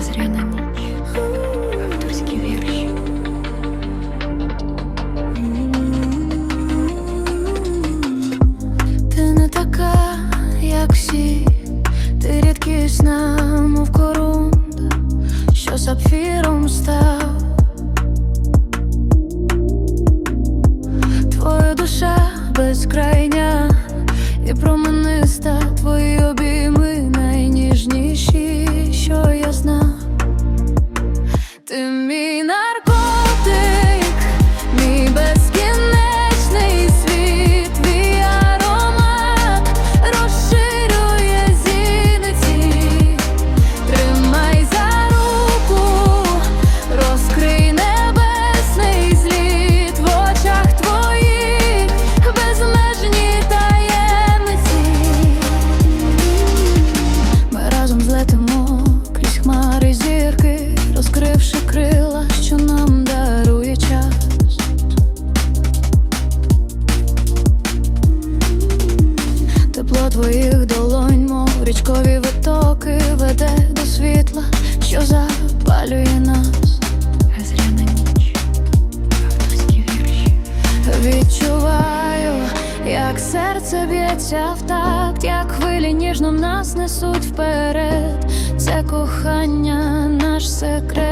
Безряна ніч, авторські вірші. Ти не така, як всі, ти рідкісна, мов корунда, що сапфіром став. Твоя душа безкрайня і промениста твої обійми. Твоїх долонь, мов річкові витоки, веде до світла, що запалює нас. Розряна ніч, авторські вірші. Відчуваю, як серце б'ється в такт, як хвилі ніжно нас несуть вперед. Це кохання, наш секретний